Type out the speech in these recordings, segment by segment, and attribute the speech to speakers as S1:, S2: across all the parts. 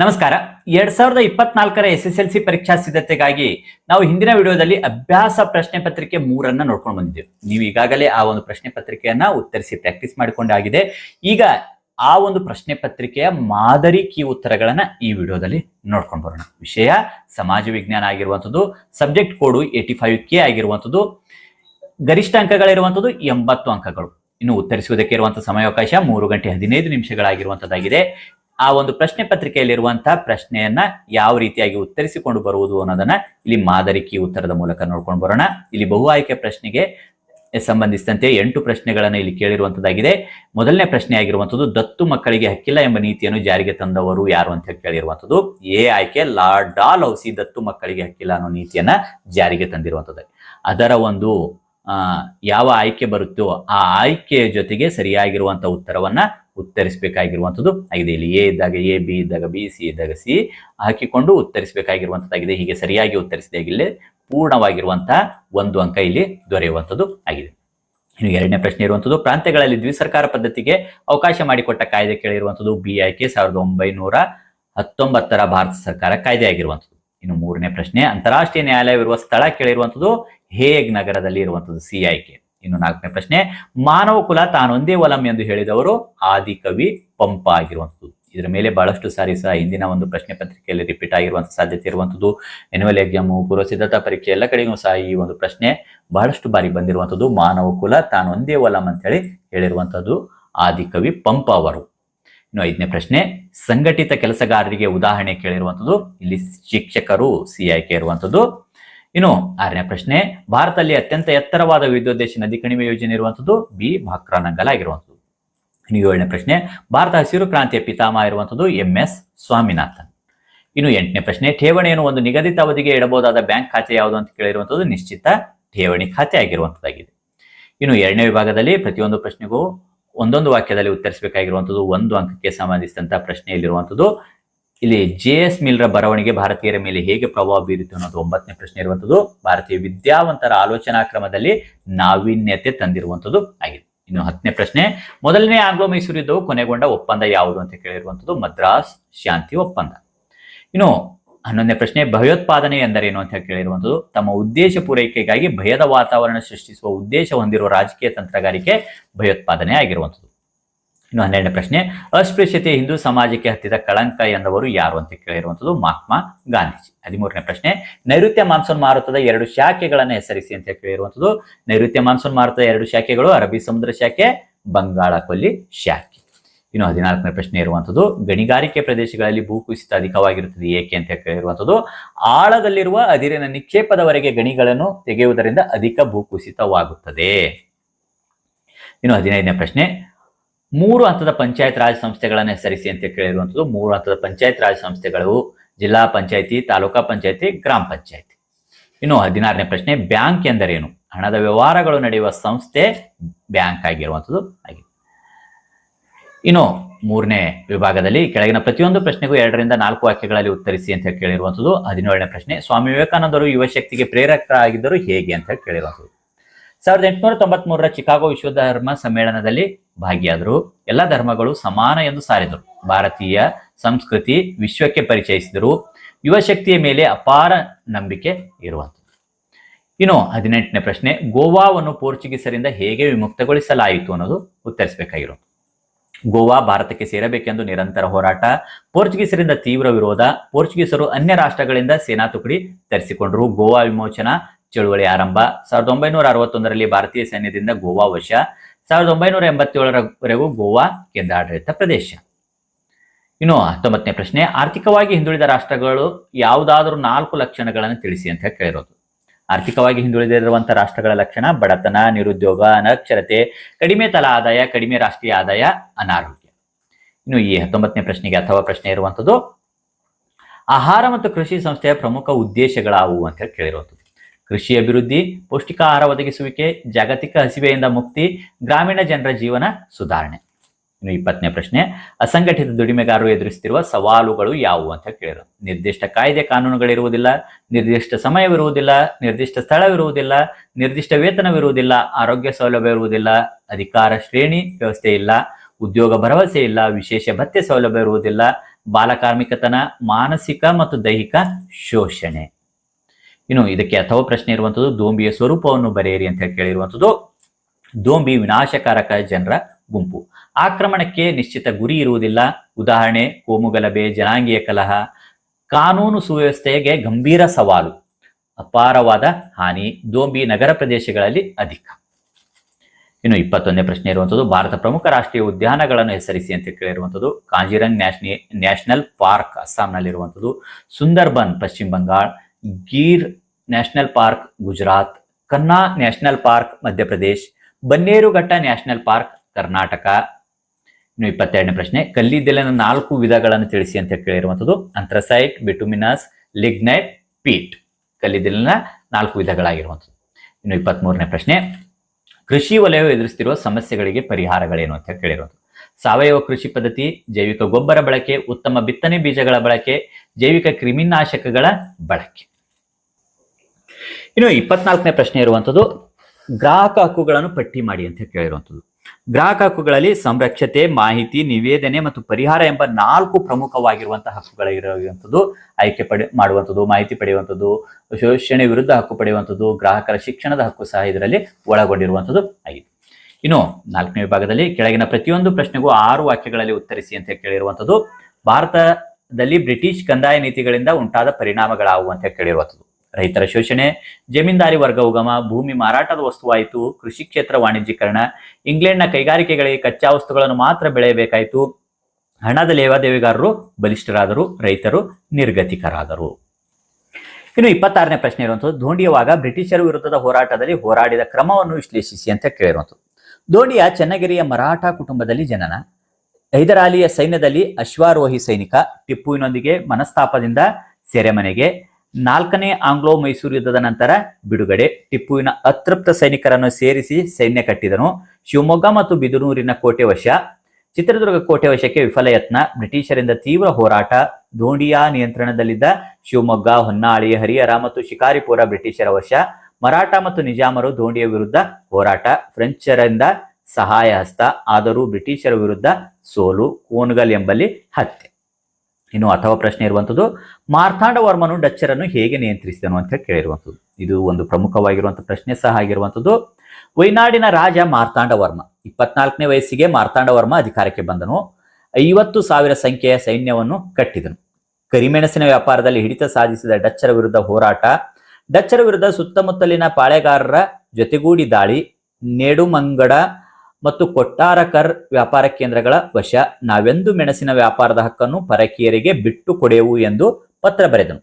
S1: ನಮಸ್ಕಾರ. ಎರಡ್ ಸಾವಿರದ ಇಪ್ಪತ್ನಾಲ್ಕರ ಎಸ್ ಎಸ್ ಎಲ್ ಸಿ ಪರೀಕ್ಷಾ ಸಿದ್ಧತೆಗಾಗಿ ನಾವು ಹಿಂದಿನ ವಿಡಿಯೋದಲ್ಲಿ ಅಭ್ಯಾಸ ಪ್ರಶ್ನೆ ಪತ್ರಿಕೆ ಮೂರನ್ನ ನೋಡ್ಕೊಂಡು ಬಂದಿದ್ದೇವೆ. ನೀವು ಈಗಾಗಲೇ ಆ ಒಂದು ಪ್ರಶ್ನೆ ಪತ್ರಿಕೆಯನ್ನ ಉತ್ತರಿಸಿ ಪ್ರಾಕ್ಟೀಸ್ ಮಾಡಿಕೊಂಡಾಗಿದೆ. ಈಗ ಆ ಒಂದು ಪ್ರಶ್ನೆ ಪತ್ರಿಕೆಯ ಮಾದರಿ ಕೀ ಉತ್ತರಗಳನ್ನ ಈ ವಿಡಿಯೋದಲ್ಲಿ ನೋಡ್ಕೊಂಡು ಬರೋಣ. ವಿಷಯ ಸಮಾಜ ವಿಜ್ಞಾನ ಆಗಿರುವಂಥದ್ದು, subject code AT five K ಆಗಿರುವಂಥದ್ದು, ಗರಿಷ್ಠ ಅಂಕಗಳಿರುವಂಥದ್ದು ಎಂಬತ್ತು ಅಂಕಗಳು. ಇನ್ನು ಉತ್ತರಿಸುವುದಕ್ಕೆ ಇರುವಂತಹ ಸಮಯಾವಕಾಶ ಮೂರು ಗಂಟೆ ಹದಿನೈದು ನಿಮಿಷಗಳಾಗಿರುವಂತದ್ದಾಗಿದೆ ಆ ಒಂದು ಪ್ರಶ್ನೆ ಪತ್ರಿಕೆಯಲ್ಲಿರುವಂತಹ ಪ್ರಶ್ನೆಯನ್ನ ಯಾವ ರೀತಿಯಾಗಿ ಉತ್ತರಿಸಿಕೊಂಡು ಬರುವುದು ಅನ್ನೋದನ್ನ ಇಲ್ಲಿ ಮಾದರಿಕಿ ಉತ್ತರದ ಮೂಲಕ ನೋಡ್ಕೊಂಡು ಬರೋಣ. ಇಲ್ಲಿ ಬಹು ಆಯ್ಕೆ ಪ್ರಶ್ನೆಗೆ ಸಂಬಂಧಿಸಿದಂತೆ ಎಂಟು ಪ್ರಶ್ನೆಗಳನ್ನು ಇಲ್ಲಿ ಕೇಳಿರುವಂತದ್ದಾಗಿದೆ ಮೊದಲನೇ ಪ್ರಶ್ನೆ ಆಗಿರುವಂಥದ್ದು ದತ್ತು ಮಕ್ಕಳಿಗೆ ಹಕ್ಕಿಲ್ಲ ಎಂಬ ನೀತಿಯನ್ನು ಜಾರಿಗೆ ತಂದವರು ಯಾರು ಅಂತ ಹೇಳಿ ಕೇಳಿರುವಂಥದ್ದು. ಎ ಆಯ್ಕೆ ಲಾರ್ಡ್ ಡಾಲ್ ಹೌಸಿ ದತ್ತು ಮಕ್ಕಳಿಗೆ ಹಕ್ಕಿಲ್ಲ ಅನ್ನೋ ನೀತಿಯನ್ನ ಜಾರಿಗೆ ತಂದಿರುವಂಥದ್ದು. ಅದರ ಒಂದು ಯಾವ ಆಯ್ಕೆ ಬರುತ್ತೋ ಆ ಆಯ್ಕೆಯ ಜೊತೆಗೆ ಸರಿಯಾಗಿರುವಂತಹ ಉತ್ತರವನ್ನ ಉತ್ತರಿಸಬೇಕಾಗಿರುವಂಥದ್ದು ಆಗಿದೆ. ಇಲ್ಲಿ ಎ ಇದ್ದಾಗ ಎ, ಬಿ ಇದ್ದಾಗ ಬಿ, ಸಿ ಇದ್ದಾಗ ಸಿ ಹಾಕಿಕೊಂಡು ಉತ್ತರಿಸಬೇಕಾಗಿರುವಂಥದ್ದಾಗಿದೆ ಹೀಗೆ ಸರಿಯಾಗಿ ಉತ್ತರಿಸಿದಾಗ ಇಲ್ಲಿ ಪೂರ್ಣವಾಗಿರುವಂತಹ ಒಂದು ಅಂಕ ಇಲ್ಲಿ ದೊರೆಯುವಂಥದ್ದು ಆಗಿದೆ. ಇನ್ನು ಎರಡನೇ ಪ್ರಶ್ನೆ ಇರುವಂಥದ್ದು ಪ್ರಾಂತ್ಯಗಳಲ್ಲಿ ದ್ವಿಸರ್ಕಾರ ಪದ್ಧತಿಗೆ ಅವಕಾಶ ಮಾಡಿಕೊಟ್ಟ ಕಾಯ್ದೆ ಕೇಳಿರುವಂಥದ್ದು ಬಿ ಆಯ್ಕೆ ಸಾವಿರದ ಒಂಬೈನೂರ ಹತ್ತೊಂಬತ್ತರ ಭಾರತ ಸರ್ಕಾರ ಕಾಯ್ದೆ ಆಗಿರುವಂಥದ್ದು ಇನ್ನು ಮೂರನೇ ಪ್ರಶ್ನೆ, ಅಂತಾರಾಷ್ಟ್ರೀಯ ನ್ಯಾಯಾಲಯವಿರುವ ಸ್ಥಳ ಕೇಳಿರುವಂಥದ್ದು ಹೇಗ್ ನಗರದಲ್ಲಿ ಇರುವಂಥದ್ದು ಸಿ ಆಯ್ಕೆ ಇನ್ನು ನಾಲ್ಕನೇ ಪ್ರಶ್ನೆ, ಮಾನವ ಕುಲ ತಾನೊಂದೇ ಒಲಂ ಎಂದು ಹೇಳಿದವರು ಆದಿಕವಿ ಪಂಪ ಆಗಿರುವಂಥದ್ದು ಇದರ ಮೇಲೆ ಬಹಳಷ್ಟು ಸಾರಿ ಸಹ ಹಿಂದಿನ ಒಂದು ಪ್ರಶ್ನೆ ಪತ್ರಿಕೆಯಲ್ಲಿ ರಿಪೀಟ್ ಆಗಿರುವಂತಹ ಸಾಧ್ಯತೆ ಇರುವಂಥದ್ದು. ಎನ್ಯುವಲ್ ಎಕ್ಸಾಮ್ ಪೂರ್ವ ಸಿದ್ಧತಾ ಪರೀಕ್ಷೆ ಎಲ್ಲ ಕಡೆಗೂ ಸಹ ಈ ಒಂದು ಪ್ರಶ್ನೆ ಬಹಳಷ್ಟು ಬಾರಿ ಬಂದಿರುವಂಥದ್ದು. ಮಾನವ ಕುಲ ತಾನೊಂದೇ ಒಲಂ ಅಂತ ಹೇಳಿ ಹೇಳಿರುವಂಥದ್ದು ಆದಿಕವಿ ಪಂಪ ಅವರು ಇನ್ನು ಐದನೇ ಪ್ರಶ್ನೆ, ಸಂಘಟಿತ ಕೆಲಸಗಾರರಿಗೆ ಉದಾಹರಣೆ ಕೇಳಿರುವಂಥದ್ದು. ಇಲ್ಲಿ ಶಿಕ್ಷಕರು ಸಿ ಆಯ್ಕೆ ಇರುವಂಥದ್ದು. ಇನ್ನು ಆರನೇ ಪ್ರಶ್ನೆ, ಭಾರತದಲ್ಲಿ ಅತ್ಯಂತ ಎತ್ತರವಾದ ವಿದ್ಯೋದ್ದೇಶ ನದಿ ಕಣಿವೆ ಯೋಜನೆ ಇರುವಂತದ್ದು ಬಿ ಭಾಕ್ರಾನಂಗಲ್ ಆಗಿರುವಂಥದ್ದು ಇನ್ನು ಏಳನೇ ಪ್ರಶ್ನೆ, ಭಾರತ ಹಸಿರು ಕ್ರಾಂತಿಯ ಪಿತಾಮಹ ಇರುವಂಥದ್ದು ಎಂ ಎಸ್ ಸ್ವಾಮಿನಾಥನ್. ಇನ್ನು ಎಂಟನೇ ಪ್ರಶ್ನೆ, ಠೇವಣಿಯನ್ನು ಒಂದು ನಿಗದಿತ ಅವಧಿಗೆ ಇಡಬಹುದಾದ ಬ್ಯಾಂಕ್ ಖಾತೆ ಯಾವುದು ಅಂತ ಕೇಳಿರುವಂಥದ್ದು ನಿಶ್ಚಿತ ಠೇವಣಿ ಖಾತೆ ಆಗಿರುವಂಥದ್ದಾಗಿದೆ ಇನ್ನು ಎರಡನೇ ವಿಭಾಗದಲ್ಲಿ ಪ್ರತಿಯೊಂದು ಪ್ರಶ್ನೆಗೂ ಒಂದೊಂದು ವಾಕ್ಯದಲ್ಲಿ ಉತ್ತರಿಸಬೇಕಾಗಿರುವಂಥದ್ದು ಒಂದು ಅಂಕಕ್ಕೆ ಸಂಬಂಧಿಸಿದಂತಹ ಪ್ರಶ್ನೆಯಲ್ಲಿರುವಂಥದ್ದು ಇಲ್ಲಿ ಜೆ ಎಸ್ ಮಿಲ್ರ ಬರವಣಿಗೆ ಭಾರತೀಯರ ಮೇಲೆ ಹೇಗೆ ಪ್ರಭಾವ ಬೀರಿತು ಅನ್ನೋದು ಒಂಬತ್ತನೇ ಪ್ರಶ್ನೆ ಇರುವಂಥದ್ದು ಭಾರತೀಯ ವಿದ್ಯಾವಂತರ ಆಲೋಚನಾ ಕ್ರಮದಲ್ಲಿ ನಾವೀನ್ಯತೆ ತಂದಿರುವಂಥದ್ದು ಆಗಿದೆ. ಇನ್ನು ಹತ್ತನೇ ಪ್ರಶ್ನೆ, ಮೊದಲನೇ ಆಂಗ್ಲೋ ಮೈಸೂರು ಯುದ್ಧವು ಕೊನೆಗೊಂಡ ಒಪ್ಪಂದ ಯಾವುದು ಅಂತ ಕೇಳಿರುವಂಥದ್ದು ಮದ್ರಾಸ್ ಶಾಂತಿ ಒಪ್ಪಂದ. ಇನ್ನು ಹನ್ನೊಂದನೇ ಪ್ರಶ್ನೆ, ಭಯೋತ್ಪಾದನೆ ಎಂದರೇನು ಅಂತ ಕೇಳಿರುವಂಥದ್ದು ತಮ್ಮ ಉದ್ದೇಶ ಪೂರೈಕೆಗಾಗಿ ಭಯದ ವಾತಾವರಣ ಸೃಷ್ಟಿಸುವ ಉದ್ದೇಶ ಹೊಂದಿರುವ ರಾಜಕೀಯ ತಂತ್ರಗಾರಿಕೆ ಭಯೋತ್ಪಾದನೆ ಆಗಿರುವಂಥದ್ದು ಇನ್ನು ಹನ್ನೆರಡನೇ ಪ್ರಶ್ನೆ, ಅಸ್ಪೃಶ್ಯತೆ ಹಿಂದೂ ಸಮಾಜಕ್ಕೆ ಹತ್ತಿದ ಕಳಂಕ ಎಂದವರು ಯಾರು ಅಂತ ಕೇಳಿರುವಂಥದ್ದು ಮಹಾತ್ಮ ಗಾಂಧೀಜಿ. ಹದಿಮೂರನೇ ಪ್ರಶ್ನೆ, ನೈಋತ್ಯ ಮಾನ್ಸೂನ್ ಮಾರುತದ ಎರಡು ಶಾಖೆಗಳನ್ನು ಹೆಸರಿಸಿ ಅಂತ ಕೇಳಿರುವಂಥದ್ದು, ನೈಋತ್ಯ ಮಾನ್ಸೂನ್ ಮಾರುತದ ಎರಡು ಶಾಖೆಗಳು ಅರಬ್ಬಿ ಸಮುದ್ರ ಶಾಖೆ ಬಂಗಾಳ ಕೊಲ್ಲಿ ಶಾಖೆ. ಇನ್ನು ಹದಿನಾಲ್ಕನೇ ಪ್ರಶ್ನೆ ಇರುವಂಥದ್ದು, ಗಣಿಗಾರಿಕೆ ಪ್ರದೇಶಗಳಲ್ಲಿ ಭೂಕುಸಿತ ಅಧಿಕವಾಗಿರುತ್ತದೆ ಏಕೆ ಅಂತ ಕೇಳಿರುವಂಥದ್ದು, ಆಳದಲ್ಲಿರುವ ಅದಿರಿನ ನಿಕ್ಷೇಪದವರೆಗೆ ಗಣಿಗಳನ್ನು ತೆಗೆಯುವುದರಿಂದ ಅಧಿಕ ಭೂಕುಸಿತವಾಗುತ್ತದೆ ಇನ್ನು ಹದಿನೈದನೇ ಪ್ರಶ್ನೆ ಮೂರು ಹಂತದ ಪಂಚಾಯತ್ ರಾಜ್ ಸಂಸ್ಥೆಗಳನ್ನ ಹೆಸರಿಸಿ ಅಂತ ಕೇಳಿರುವಂಥದ್ದು ಮೂರು ಹಂತದ ಪಂಚಾಯತ್ ರಾಜ್ ಸಂಸ್ಥೆಗಳು ಜಿಲ್ಲಾ ಪಂಚಾಯತಿ, ತಾಲೂಕಾ ಪಂಚಾಯತಿ, ಗ್ರಾಮ ಪಂಚಾಯತಿ. ಇನ್ನು ಹದಿನಾರನೇ ಪ್ರಶ್ನೆ, ಬ್ಯಾಂಕ್ ಎಂದರೇನು? ಹಣದ ವ್ಯವಹಾರಗಳು ನಡೆಯುವ ಸಂಸ್ಥೆ ಬ್ಯಾಂಕ್ ಆಗಿರುವಂಥದ್ದು ಆಗಿದೆ. ಇನ್ನು ಮೂರನೇ ವಿಭಾಗದಲ್ಲಿ ಕೆಳಗಿನ ಪ್ರತಿಯೊಂದು ಪ್ರಶ್ನೆಗೂ ಎರಡರಿಂದ ನಾಲ್ಕು ವಾಕ್ಯಗಳಲ್ಲಿ ಉತ್ತರಿಸಿ ಅಂತ ಹೇಳಿ ಕೇಳಿರುವಂಥದ್ದು. ಹದಿನೇಳನೇ ಪ್ರಶ್ನೆ, ಸ್ವಾಮಿ ವಿವೇಕಾನಂದರು ಯುವ ಶಕ್ತಿಗೆ ಪ್ರೇರಕರಾಗಿದ್ದರು ಹೇಗೆ ಅಂತ ಕೇಳಿರುವಂಥದ್ದು. ಸಾವಿರದ ಎಂಟುನೂರ ತೊಂಬತ್ಮೂರರ ಚಿಕಾಗೋ ವಿಶ್ವ ಧರ್ಮ ಸಮ್ಮೇಳನದಲ್ಲಿ ಭಾಗಿಯಾದರು. ಎಲ್ಲ ಧರ್ಮಗಳು ಸಮಾನ ಎಂದು ಸಾರಿದರು. ಭಾರತೀಯ ಸಂಸ್ಕೃತಿ ವಿಶ್ವಕ್ಕೆ ಪರಿಚಯಿಸಿದರು. ಯುವ ಶಕ್ತಿಯ ಮೇಲೆ ಅಪಾರ ನಂಬಿಕೆ ಇರುವಂಥದ್ದು. ಇನ್ನು ಹದಿನೆಂಟನೇ ಪ್ರಶ್ನೆ, ಗೋವಾವನ್ನು ಪೋರ್ಚುಗೀಸರಿಂದ ಹೇಗೆ ವಿಮುಕ್ತಗೊಳಿಸಲಾಯಿತು ಅನ್ನೋದು ಉತ್ತರಿಸಬೇಕಾಗಿರೋದು. ಗೋವಾ ಭಾರತಕ್ಕೆ ಸೇರಬೇಕೆಂದು ನಿರಂತರ ಹೋರಾಟ, ಪೋರ್ಚುಗೀಸರಿಂದ ತೀವ್ರ ವಿರೋಧ, ಪೋರ್ಚುಗೀಸರು ಅನ್ಯ ರಾಷ್ಟ್ರಗಳಿಂದ ಸೇನಾ ತುಕಡಿ ತರಿಸಿಕೊಂಡರು. ಗೋವಾ ವಿಮೋಚನಾ ಚಳುವಳಿ ಆರಂಭ. ಸಾವಿರದ ಒಂಬೈನೂರ ಅರವತ್ತೊಂದರಲ್ಲಿ ಭಾರತೀಯ ಸೈನ್ಯದಿಂದ ಗೋವಾ ವಶ. ಸಾವಿರದ ಒಂಬೈನೂರ ಎಂಬತ್ತೇಳರವರೆಗೂ ಗೋವಾ ಕೇಂದ್ರಾಡಳಿತ ಪ್ರದೇಶ. ಇನ್ನು ಹತ್ತೊಂಬತ್ತನೇ ಪ್ರಶ್ನೆ, ಆರ್ಥಿಕವಾಗಿ ಹಿಂದುಳಿದ ರಾಷ್ಟ್ರಗಳು ಯಾವುದಾದರೂ ನಾಲ್ಕು ಲಕ್ಷಣಗಳನ್ನು ತಿಳಿಸಿ ಅಂತ ಕೇಳಿರೋದು. ಆರ್ಥಿಕವಾಗಿ ಹಿಂದುಳಿದಿರುವಂತಹ ರಾಷ್ಟ್ರಗಳ ಲಕ್ಷಣ, ಬಡತನ, ನಿರುದ್ಯೋಗ, ಅನಕ್ಷರತೆ, ಕಡಿಮೆ ತಲಾ ಆದಾಯ, ಕಡಿಮೆ ರಾಷ್ಟ್ರೀಯ ಆದಾಯ, ಅನಾರೋಗ್ಯ. ಇನ್ನು ಈ ಹತ್ತೊಂಬತ್ತನೇ ಪ್ರಶ್ನೆಗೆ ಅಥವಾ ಪ್ರಶ್ನೆ ಇರುವಂತದ್ದು ಆಹಾರ ಮತ್ತು ಕೃಷಿ ಸಂಸ್ಥೆಯ ಪ್ರಮುಖ ಉದ್ದೇಶಗಳಾವು ಅಂತ ಹೇಳಿ ಕೇಳಿರುವಂಥದ್ದು ಕೃಷಿ ಅಭಿವೃದ್ಧಿ ಪೌಷ್ಟಿಕ ಆಹಾರ ಒದಗಿಸುವಿಕೆ, ಜಾಗತಿಕ ಹಸಿವೆಯಿಂದ ಮುಕ್ತಿ, ಗ್ರಾಮೀಣ ಜನರ ಜೀವನ ಸುಧಾರಣೆ. ಇನ್ನು ಇಪ್ಪತ್ತನೇ ಪ್ರಶ್ನೆ, ಅಸಂಘಟಿತ ದುಡಿಮೆಗಾರರು ಎದುರಿಸುತ್ತಿರುವ ಸವಾಲುಗಳು ಯಾವುವು ಅಂತ ಕೇಳಿದರು. ನಿರ್ದಿಷ್ಟ ಕಾಯ್ದೆ ಕಾನೂನುಗಳಿರುವುದಿಲ್ಲ, ನಿರ್ದಿಷ್ಟ ಸಮಯವಿರುವುದಿಲ್ಲ, ನಿರ್ದಿಷ್ಟ ಸ್ಥಳವಿರುವುದಿಲ್ಲ, ನಿರ್ದಿಷ್ಟ ವೇತನವಿರುವುದಿಲ್ಲ, ಆರೋಗ್ಯ ಸೌಲಭ್ಯ ಇರುವುದಿಲ್ಲ, ಅಧಿಕಾರ ಶ್ರೇಣಿ ವ್ಯವಸ್ಥೆ ಇಲ್ಲ, ಉದ್ಯೋಗ ಭರವಸೆ ಇಲ್ಲ, ವಿಶೇಷ ಭತ್ಯೆ ಸೌಲಭ್ಯ ಇರುವುದಿಲ್ಲ, ಬಾಲಕಾರ್ಮಿಕತನ, ಮಾನಸಿಕ ಮತ್ತು ದೈಹಿಕ ಶೋಷಣೆ. ಇನ್ನು ಇದಕ್ಕೆ ಅಥವಾ ಪ್ರಶ್ನೆ ಇರುವಂಥದ್ದು ದೋಂಬಿಯ ಸ್ವರೂಪವನ್ನು ಬರೆಯಿರಿ ಅಂತ ಹೇಳಿ ಕೇಳಿರುವಂಥದ್ದು ದೋಂಬಿ ವಿನಾಶಕಾರಕ ಜನರ ಗುಂಪು. ಆಕ್ರಮಣಕ್ಕೆ ನಿಶ್ಚಿತ ಗುರಿ ಇರುವುದಿಲ್ಲ. ಉದಾಹರಣೆ ಕೋಮುಗಲಭೆ ಜನಾಂಗೀಯ ಕಲಹ, ಕಾನೂನು ಸುವ್ಯವಸ್ಥೆಗೆ ಗಂಭೀರ ಸವಾಲು, ಅಪಾರವಾದ ಹಾನಿ, ದೋಂಬಿ ನಗರ ಪ್ರದೇಶಗಳಲ್ಲಿ ಅಧಿಕ. ಇನ್ನು ಇಪ್ಪತ್ತೊಂದನೇ ಪ್ರಶ್ನೆ ಇರುವಂಥದ್ದು ಭಾರತ ಪ್ರಮುಖ ರಾಷ್ಟ್ರೀಯ ಉದ್ಯಾನಗಳನ್ನು ಹೆಸರಿಸಿ ಅಂತ ಕೇಳಿರುವಂಥದ್ದು ಕಾಂಜಿರಂಗ್ ನ್ಯಾಷನಿ, ನ್ಯಾಷನಲ್ ಪಾರ್ಕ್ ಅಸ್ಸಾಂನಲ್ಲಿರುವಂಥದ್ದು ಸುಂದರ್ಬನ್, ಪಶ್ಚಿಮ Bangala Gir national park, Gujarat, Kanha national park, Madhya Pradesh, Bannerghatta national park, Karnataka. ಇನ್ನು ಇಪ್ಪತ್ತೆರಡನೇ ಪ್ರಶ್ನೆ, ಕಲ್ಲಿದ್ದಲಿನ ನಾಲ್ಕು ವಿಧಗಳನ್ನು ತಿಳಿಸಿ ಅಂತ ಕೇಳಿರುವಂಥದ್ದು. Anthracite bituminous, lignite, peat. ಕಲ್ಲಿದ್ದಲಿನ ನಾಲ್ಕು ವಿಧಗಳಾಗಿರುವಂಥದ್ದು. ಇನ್ನು ಇಪ್ಪತ್ಮೂರನೇ ಪ್ರಶ್ನೆ, ಕೃಷಿ ವಲಯವು ಎದುರಿಸುತ್ತಿರುವ ಸಮಸ್ಯೆಗಳಿಗೆ ಪರಿಹಾರಗಳೇನು ಅಂತ ಕೇಳಿರುವಂಥದ್ದು. ಸಾವಯವ ಕೃಷಿ ಪದ್ಧತಿ, ಜೈವಿಕ ಗೊಬ್ಬರ ಬಳಕೆ, ಉತ್ತಮ ಬಿತ್ತನೆ ಬೀಜಗಳ ಬಳಕೆ, ಜೈವಿಕ ಕ್ರಿಮಿನಾಶಕಗಳ ಬಳಕೆ. ಇನ್ನು ಇಪ್ಪತ್ನಾಲ್ಕನೇ ಪ್ರಶ್ನೆ ಇರುವಂಥದ್ದು ಗ್ರಾಹಕ ಹಕ್ಕುಗಳನ್ನು ಪಟ್ಟಿ ಮಾಡಿ ಅಂತ ಕೇಳಿರುವಂಥದ್ದು ಗ್ರಾಹಕ ಹಕ್ಕುಗಳಲ್ಲಿ ಸಂರಕ್ಷತೆ, ಮಾಹಿತಿ, ನಿವೇದನೆ ಮತ್ತು ಪರಿಹಾರ ಎಂಬ ನಾಲ್ಕು ಪ್ರಮುಖವಾಗಿರುವಂತಹ ಹಕ್ಕುಗಳಿರುವಂಥದ್ದು ಆಯ್ಕೆ ಪಡೆ ಮಾಡುವಂಥದ್ದು ಮಾಹಿತಿ ಪಡೆಯುವಂಥದ್ದು ಶೋಷಣೆ ವಿರುದ್ಧ ಹಕ್ಕು ಪಡೆಯುವಂಥದ್ದು ಗ್ರಾಹಕರ ಶಿಕ್ಷಣದ ಹಕ್ಕು ಸಹ ಇದರಲ್ಲಿ ಒಳಗೊಂಡಿರುವಂಥದ್ದು ಆಗಿದೆ ಇನ್ನು ನಾಲ್ಕನೇ ವಿಭಾಗದಲ್ಲಿ ಕೆಳಗಿನ ಪ್ರತಿಯೊಂದು ಪ್ರಶ್ನೆಗೂ ಆರು ವಾಕ್ಯಗಳಲ್ಲಿ ಉತ್ತರಿಸಿ ಅಂತ ಕೇಳಿರುವಂಥದ್ದು ಭಾರತದಲ್ಲಿ ಬ್ರಿಟಿಷ್ ಕಂದಾಯ ನೀತಿಗಳಿಂದ ಉಂಟಾದ ಪರಿಣಾಮಗಳಾವು ಅಂತ ಕೇಳಿರುವಂಥದ್ದು ರೈತರ ಶೋಷಣೆ, ಜಮೀನ್ದಾರಿ ವರ್ಗ ಉಗಮ, ಭೂಮಿ ಮಾರಾಟದ ವಸ್ತುವಾಯಿತು, ಕೃಷಿ ಕ್ಷೇತ್ರ ವಾಣಿಜ್ಯೀಕರಣ, ಇಂಗ್ಲೆಂಡ್ನ ಕೈಗಾರಿಕೆಗಳಿಗೆ ಕಚ್ಚಾ ವಸ್ತುಗಳನ್ನು ಮಾತ್ರ ಬೆಳೆಯಬೇಕಾಯಿತು. ಹಣದ ಲೇವಾದೇವಿಗಾರರು ಬಲಿಷ್ಠರಾದರು, ರೈತರು ನಿರ್ಗತಿಕರಾದರು. ಇನ್ನು ಇಪ್ಪತ್ತಾರನೇ ಪ್ರಶ್ನೆ ಇರುವಂಥದ್ದು ಧೋಂಡಿಯವಾಗ ಬ್ರಿಟಿಷರ ವಿರುದ್ಧದ ಹೋರಾಟದಲ್ಲಿ ಹೋರಾಡಿದ ಕ್ರಮವನ್ನು ವಿಶ್ಲೇಷಿಸಿ ಅಂತ ಕೇಳಿರುವಂಥದ್ದು. ಧೋಂಡಿಯ ಚನ್ನಗಿರಿಯ ಮರಾಠ ಕುಟುಂಬದಲ್ಲಿ ಜನನ, ಹೈದರಾಲಿಯ ಸೈನ್ಯದಲ್ಲಿ ಅಶ್ವಾರೋಹಿ ಸೈನಿಕ, ಟಿಪ್ಪುವಿನೊಂದಿಗೆ ಮನಸ್ತಾಪದಿಂದ ಸೆರೆಮನೆಗೆ ನಾಲ್ಕನೇ ಆಂಗ್ಲೋ ಮೈಸೂರು ಯುದ್ಧದ ನಂತರ ಬಿಡುಗಡೆ. ಟಿಪ್ಪುವಿನ ಅತೃಪ್ತ ಸೈನಿಕರನ್ನು ಸೇರಿಸಿ ಸೈನ್ಯ ಕಟ್ಟಿದನು. ಶಿವಮೊಗ್ಗ ಮತ್ತು ಬಿದನೂರಿನ ಕೋಟೆ ವಶ. ಚಿತ್ರದುರ್ಗ ಕೋಟೆ ವಶಕ್ಕೆ ವಿಫಲ ಯತ್ನ. ಬ್ರಿಟಿಷರಿಂದ ತೀವ್ರ ಹೋರಾಟ. ಧೋಂಡಿಯಾ ನಿಯಂತ್ರಣದಲ್ಲಿದ್ದ ಶಿವಮೊಗ್ಗ, ಹೊನ್ನಾಳಿ, ಹರಿಹರ ಮತ್ತು ಶಿಕಾರಿಪುರ ಬ್ರಿಟಿಷರ ವಶ. ಮರಾಠ ಮತ್ತು ನಿಜಾಮರು ಧೋಂಡಿಯ ವಿರುದ್ಧ ಹೋರಾಟ. ಫ್ರೆಂಚರಿಂದ ಸಹಾಯ ಹಸ್ತ ಆದರೂ ಬ್ರಿಟಿಷರ ವಿರುದ್ಧ ಸೋಲು. ಕೋನ್ಗಲ್ ಎಂಬಲ್ಲಿ ಹತ್ಯೆ. ಇನ್ನು ಅಥವಾ ಪ್ರಶ್ನೆ ಇರುವಂಥದ್ದು ಮಾರ್ತಾಂಡವರ್ಮನು ಡಚ್ಚರನ್ನು ಹೇಗೆ ನಿಯಂತ್ರಿಸಿದನು ಅಂತ ಕೇಳಿರುವಂಥದ್ದು ಇದು ಒಂದು ಪ್ರಮುಖವಾಗಿರುವಂಥ ಪ್ರಶ್ನೆ ಸಹ ಆಗಿರುವಂಥದ್ದು ವೈನಾಡಿನ ರಾಜ ಮಾರ್ತಾಂಡವರ್ಮ, ಇಪ್ಪತ್ನಾಲ್ಕನೇ ವಯಸ್ಸಿಗೆ ಮಾರ್ತಾಂಡವರ್ಮ ಅಧಿಕಾರಕ್ಕೆ ಬಂದನು. ಐವತ್ತು ಸಾವಿರ ಸಂಖ್ಯೆಯ ಸೈನ್ಯವನ್ನು ಕಟ್ಟಿದನು. ಕರಿಮೆಣಸಿನ ವ್ಯಾಪಾರದಲ್ಲಿ ಹಿಡಿತ ಸಾಧಿಸಿದ ಡಚ್ಚರ ವಿರುದ್ಧ ಹೋರಾಟ, ಡಚ್ಚರ ವಿರುದ್ಧ ಸುತ್ತಮುತ್ತಲಿನ ಪಾಳೆಗಾರರ ಜೊತೆಗೂಡಿ ದಾಳಿ, ನೇಡುಮಂಗಡ ಮತ್ತು ಕೊಟ್ಟಾರಕರ್ ವ್ಯಾಪಾರ ಕೇಂದ್ರಗಳ ವಶ. ನಾವೆಂದು ಮೆಣಸಿನ ವ್ಯಾಪಾರದ ಹಕ್ಕನ್ನು ಪರಕೀಯರಿಗೆ ಬಿಟ್ಟು ಕೊಡೆವು ಎಂದು ಪತ್ರ ಬರೆದನು.